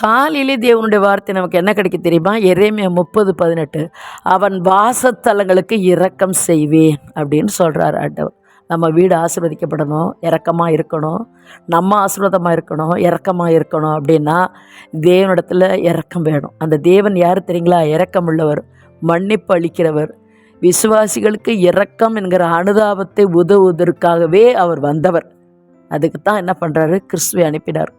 காலையிலே தேவனுடைய வார்த்தை நமக்கு என்ன கிடைக்க தெரியுமா? எரேமியா முப்பது பதினெட்டு. அவன் வாசத்தலங்களுக்கு இரக்கம் செய்வேன் அப்படின்னு சொல்கிறார் ஆண்டவர். நம்ம வீடு ஆசீர்வதிக்கப்படணும் இறக்கமாக இருக்கணும். நம்ம ஆசீர்வாதமாக இருக்கணும் இறக்கமாக இருக்கணும் அப்படின்னா தேவனிடத்தில் இறக்கம் வேணும். அந்த தேவன் யார் தெரியுங்களா? இறக்கம் உள்ளவர் மன்னிப்பு அளிக்கிறவர். விசுவாசிகளுக்கு இரக்கம் என்கிற அனுதாபத்தை உதவுவதற்காகவே அவர் வந்தவர். அதுக்கு தான் என்ன பண்ணுறாரு கிறிஸ்துவை அனுப்பினார்.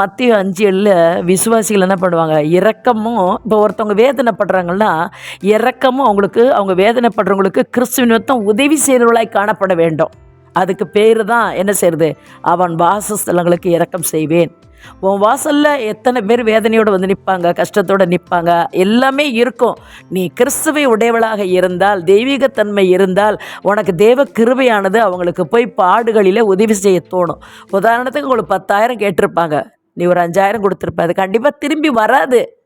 மத்திய அஞ்சியலில் விசுவாசிகள் என்ன பண்ணுவாங்க? இரக்கமும் இப்போ ஒருத்தவங்க வேதனைப்படுறாங்கன்னா இரக்கமும் அவங்களுக்கு அவங்க வேதனைப்படுறவங்களுக்கு கிறிஸ்துவின் நிமித்தம் உதவி செய்தவர்களாய் காணப்பட வேண்டும். அதுக்கு பேர் தான் என்ன செய்கிறது அவன் வாசஸ்தலங்களுக்கு இரக்கம் செய்வேன். உன் வாசலில் எத்தனை பேர் வேதனையோடு வந்து நிற்பாங்க கஷ்டத்தோடு நிற்பாங்க எல்லாமே இருக்கும். நீ கிறிஸ்துவை உடையவளாக இருந்தால் தெய்வீகத்தன்மை இருந்தால் உனக்கு தேவ கிருபையானது அவங்களுக்கு போய் பாடுகளில் உதவி செய்ய தோணும். உதாரணத்துக்கு உங்களுக்கு பத்தாயிரம் கேட்டிருப்பாங்க. நீ ஒரு அஞ்சாயிரம் கொடுத்துருப்ப. அது கண்டிப்பாக திரும்பி வராது.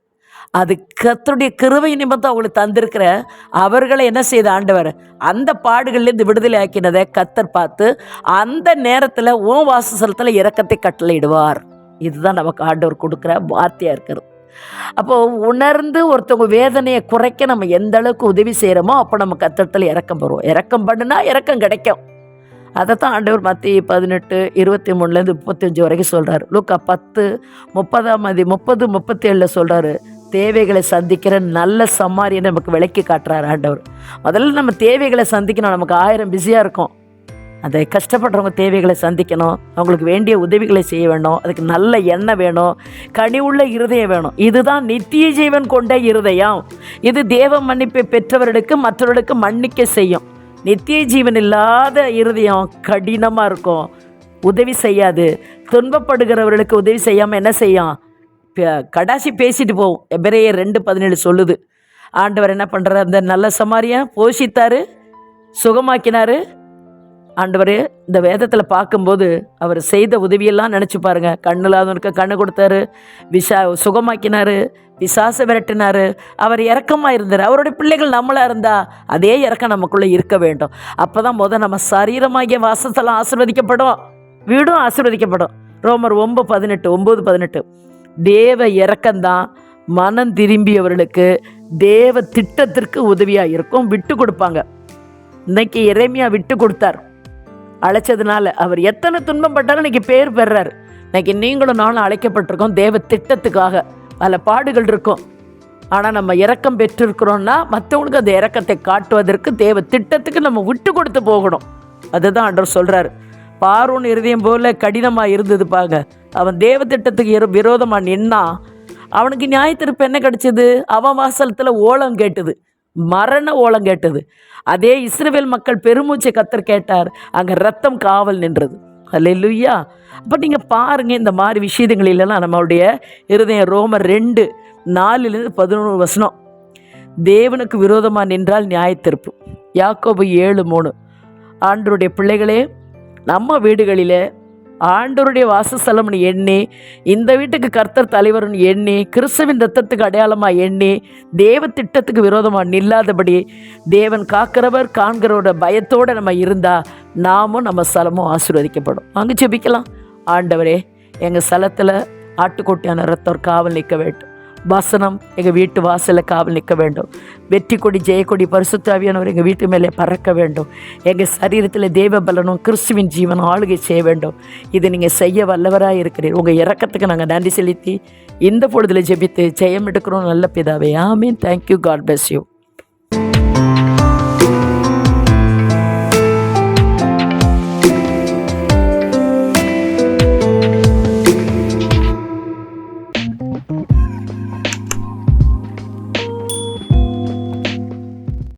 அது கத்தருடைய கிருவை நிமித்தம் அவங்களுக்கு தந்திருக்கிற அவர்களை என்ன செய்த ஆண்டவர்? அந்த பாடுகள்லேருந்து விடுதலை ஆக்கினதை கத்தர் பார்த்து அந்த நேரத்தில் ஓ வாசஸ்தலத்தில் இறக்கத்தை கட்டளையிடுவார். இதுதான் நமக்கு ஆண்டவர் கொடுக்குற வார்த்தையாக இருக்கிறது. அப்போது உணர்ந்து ஒருத்தவங்க வேதனையை குறைக்க நம்ம எந்த அளவுக்கு உதவி செய்கிறோமோ அப்போ நம்ம கத்தத்தில் இறக்கம் பெறுவோம். இறக்கம் பண்ணுனா இறக்கம் கிடைக்கும். அதை தான் ஆண்டவர் மத்திய பதினெட்டு இருபத்தி மூணுலேருந்து முப்பத்தஞ்சு வரைக்கும் சொல்கிறார் லூக்கா பத்து முப்பதாம் மதி முப்பது முப்பத்தேழில் சொல்கிறாரு தேவைகளை சந்திக்கிற நல்ல சம்மாரியை நமக்கு விளக்கி காட்டுறாரு ஆண்டவர். முதல்ல நம்ம தேவைகளை சந்திக்கணும். நமக்கு ஆயிரம் பிஸியாக இருக்கும். அதை கஷ்டப்படுறவங்க தேவைகளை சந்திக்கணும். அவங்களுக்கு வேண்டிய உதவிகளை செய்ய வேணும். அதுக்கு நல்ல எண்ணெய் வேணும். கனிவுள்ள இருதயம் வேணும். இதுதான் நித்திய ஜீவன் கொண்ட இருதயம். இது தேவ மன்னிப்பை பெற்றவர்களுக்கு மற்றவர்களுக்கு மன்னிக்க செய்யும். நித்திய ஜீவன் இல்லாத இருதயம் கடினமாக இருக்கும். உதவி செய்யாது. துன்பப்படுகிறவர்களுக்கு உதவி செய்யாமல் என்ன செய்யும்? கடாசி பேசிட்டு போகும். எபிரேயர் ரெண்டு பதினேழு சொல்லுது. ஆண்டவர் என்ன பண்ணுறாரு அந்த நல்ல சமாரியா போஷித்தார் சுகமாக்கினார். ஆண்டவர் இந்த வேதத்தில் பார்க்கும்போது அவர் செய்த உதவியெல்லாம் நினச்சி பாருங்க. கண்ணில்லாதவனுக்கு கண்ணு கொடுத்தாரு விஷா சுகமாக்கினாரு விசாச விரட்டினார் அவர் இறக்கமாக இருந்தார். அவருடைய பிள்ளைகள் நம்மளாக இருந்தா அதே இறக்கம் நமக்குள்ளே இருக்க வேண்டும். அப்போ தான் முதல் நம்ம சரீரமாகிய வாசத்தெல்லாம் ஆசிர்வதிக்கப்படும். வீடும் ஆசிர்வதிக்கப்படும். ரோமர் ஒம்பது பதினெட்டு ஒம்பது பதினெட்டு. தேவ இறக்கம்தான் மனம் திரும்பியவர்களுக்கு தேவ திட்டத்திற்கு உதவியாக இருக்கும் விட்டு கொடுப்பாங்க. இன்னைக்கு இறைமையாக விட்டு கொடுத்தார். அழைச்சதுனால அவர் எத்தனை துன்பம் பட்டாலும் இன்னைக்கு பேர் பெறார். இன்னைக்கு நீங்களும் நானும் அழைக்கப்பட்டிருக்கோம் தேவ திட்டத்துக்காக. பல பாடுகள் இருக்கும். ஆனால் நம்ம இறக்கம் பெற்றிருக்கிறோம்னா மற்றவங்களுக்கு அந்த இறக்கத்தை காட்டுவதற்கு தேவ திட்டத்துக்கு நம்ம விட்டு கொடுத்து போகணும். அதுதான் ஆண்டவர் சொல்கிறார் பார்வன் இருதயம் போல கடினமாக இருந்தது பாங்க அவன் தேவ திட்டத்துக்கு இரு விரோதமாக நின்னா அவனுக்கு நியாயத்திருப்பு என்ன கிடைச்சது? அவன் வாசலத்தில் ஓலம் கேட்டது. மரண ஓலம் கேட்டது. அதே இஸ்ரேவேல் மக்கள் பெருமூச்சை கத்தர் கேட்டார். அங்கே ரத்தம் காவல் நின்றது. அல்லேலூயா அப்போ நீங்கள் பாருங்கள் இந்த மாதிரி விஷயங்களிலெல்லாம் நம்மளுடைய இருதயம் ரோமர் ரெண்டு நாலுலேருந்து பதினொன்று வசனம். தேவனுக்கு விரோதமாக நின்றால் நியாயத்திருப்பு யாக்கோபு ஏழு மூணு. ஆண்டருடைய பிள்ளைகளே நம்ம வீடுகளிலே ஆண்டவருடைய வாசஸ்தலம்னு எண்ணி இந்த வீட்டுக்கு கர்த்தர் தலைவர்னு எண்ணி கிறிஸ்துவின் ரத்தத்துக்கு அடையாளமாக எண்ணி தேவ திட்டத்துக்கு விரோதமாக நில்லாதபடி தேவன் காக்கிறவர் காண்கிறவரோட பயத்தோடு நம்ம இருந்தால் நாமும் நம்ம ஸ்தலமும் ஆசீர்வதிக்கப்படும். அங்கே ஜெபிக்கலாம். ஆண்டவரே எங்கள் ஸ்தலத்தில் ஆட்டுக்குட்டியான ரத்தம் காவல் நிற்க வேண்டும். வசனம் எங்கள் வீட்டு வாசலில் காவல் நிற்க வேண்டும். வெற்றி கொடி ஜெயக்கொடி பரிசுத்தாவியானவர் எங்கள் வீட்டு மேலே பறக்க வேண்டும். எங்கள் சரீரத்தில் தேவ பலனும் கிறிஸ்துவின் ஜீவனும் ஆளுகை செய்ய வேண்டும். இதை நீங்கள் செய்ய வல்லவராக இருக்கிறீர். உங்கள் இறக்கத்துக்கு நாங்கள் நன்றி செலுத்தி இந்த பொழுதில் ஜெபித்து ஜெயம் எடுக்கிறோம். நல்ல பிதாவே ஆமீன். Thank you God bless you